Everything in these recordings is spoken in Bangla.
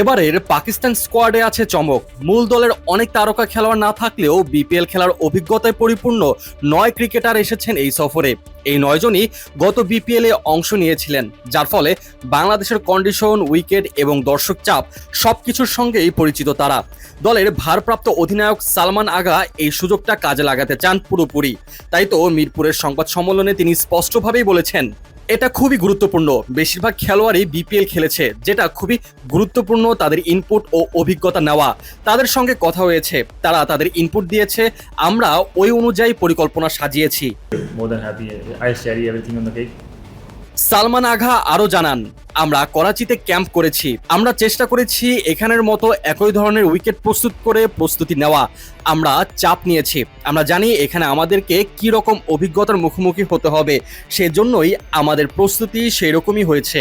এবারের পাকিস্তান স্কোয়াডে আছে চমক। মূল দলের অনেক তারকা খেলোয়াড় না থাকলেও বিপিএল খেলার অভিজ্ঞতায় পরিপূর্ণ নয় ক্রিকেটার এসেছেন এই সফরে। এই নয়জনই গত বিপিএল অংশ নিয়েছিলেন, যার ফলে বাংলাদেশের কন্ডিশন উইকেট এবং দর্শক চাপ সবকিছুর সঙ্গেই পরিচিত তারা। দলের ভারপ্রাপ্ত অধিনায়ক সালমান আগা এই সুযোগটা কাজে লাগাতে চান পুরোপুরি। তাই তো মিরপুরের সংবাদ সম্মেলনে তিনি স্পষ্টভাবেই বলেছেন এটা খুবই গুরুত্বপূর্ণ। বেশিরভাগ খেলোয়াড়ই বিপিএল খেলেছে, যেটা খুবই গুরুত্বপূর্ণ তাদের ইনপুট ও অভিজ্ঞতা নেওয়া। তাদের সঙ্গে কথা হয়েছে, তারা তাদের ইনপুট দিয়েছে, আমরা ওই অনুযায়ী পরিকল্পনা সাজিয়েছি। সালমান আঘা আরও জানান, আমরা করাচিতে ক্যাম্প করেছি। আমরা চেষ্টা করেছি এখানের মতো একই ধরনের উইকেট প্রস্তুত করে প্রস্তুতি নেওয়া। আমরা চাপ নিয়েছি। আমরা জানি এখানে আমাদেরকে কি রকম অভিজ্ঞতার মুখোমুখি হতে হবে। সেজন্যই আমাদের প্রস্তুতি সেই রকমই হয়েছে।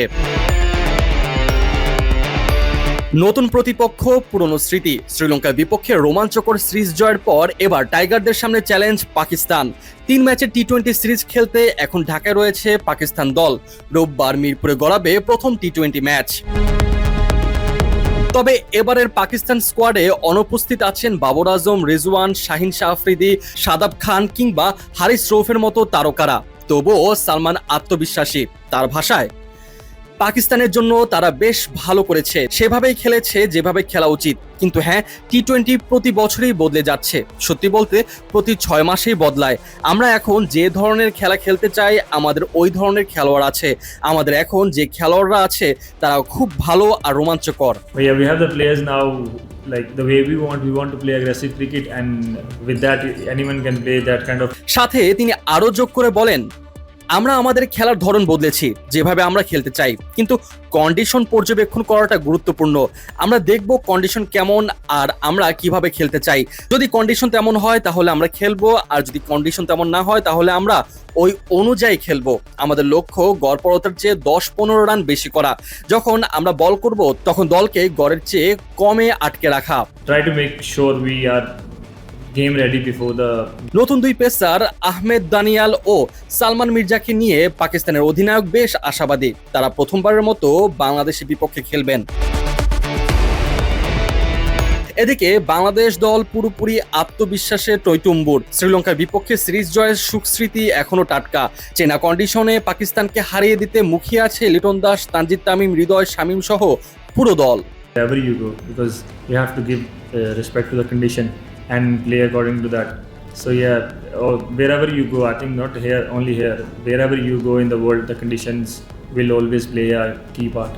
নতুন প্রতিপক্ষ, পুরনো স্মৃতি। শ্রীলঙ্কার বিপক্ষে রোমাঞ্চকর সিরিজ জয়ের পর এবার টাইগারদের সামনে চ্যালেঞ্জ পাকিস্তান। তিন ম্যাচের টি টোয়েন্টি সিরিজ খেলতে এখন ঢাকায় রয়েছে পাকিস্তান দল। রোববার মিরপুরে গড়াবে প্রথম টি টোয়েন্টি ম্যাচ। তবে এবারের পাকিস্তান স্কোয়াডে অনুপস্থিত আছেন বাবর আজম, রিজওয়ান, শাহিন শাহ আফ্রিদি সাদাব খান কিংবা হারিস রৌফের মতো তারকারা। তবুও সালমান আত্মবিশ্বাসী। তার ভাষায় পাকিস্তানের জন্য তারা বেশ ভালো করেছে সেভাবেই খেলেছে যেভাবে খেলা উচিত কিন্তু হ্যাঁ টি টোয়েন্টি প্রতি বছরই বদলে যাচ্ছে সত্যি বলতে প্রতি ছয় মাসেই বদলায় আমরা এখন যে ধরনের খেলা খেলতে চাই আমাদের ওই ধরনের খেলোয়াড় আছে আমাদের এখন যে খেলোয়াড়রা আছে তারা খুব ভালো আর রোমাঞ্চকর But yeah, we have the players now, like the way we want. We want to play aggressive cricket, and with that, anyone can play that kind of. সাথে তিনি আরও যোগ করে বলেন আমরা আমাদের খেলার ধরন বদলেছি, যেভাবে আমরা খেলতে চাই। কিন্তু কন্ডিশন পর্যবেক্ষণ করাটা গুরুত্বপূর্ণ। আমরা দেখব কন্ডিশন কেমন আর আমরা কীভাবে খেলতে চাই। যদি কন্ডিশন তেমন হয়, তাহলে আমরা খেলব। আর যদি কন্ডিশন তেমন না হয়, তাহলে আমরা ওই অনুযায়ী খেলব। আমাদের লক্ষ্য গড়পরতার চেয়ে দশ পনেরো রান বেশি করা। যখন আমরা বল করব, তখন দলকে গড়ের চেয়ে কমে আটকে রাখা। Try to make sure we are game ready before the নতুন দুই পেসার আহমেদ দানিয়াল ও সালমান মির্জাকে নিয়ে পাকিস্তানের অধিনায়ক বেশ আশাবাদী। তারা প্রথমবারের মতো বাংলাদেশের বিপক্ষে খেলবেন। এদিকে বাংলাদেশ দল পুরোপুরি আত্মবিশ্বাসে টৈটুম্বুর শ্রীলঙ্কার বিপক্ষে সিরিজ জয়ের সুখস্মৃতি এখনও টাটকা। চেনা কন্ডিশনে পাকিস্তানকে হারিয়ে দিতে মুখিয়ে আছে লিটন দাস তানজিদ তামিম হৃদয় শামীম সহ পুরো দল। Wherever you go because you have to give Uh, respect to the condition and play according to that. So yeah, or wherever you go, I think not here only here. Wherever you go in the world, the conditions will always play a key part.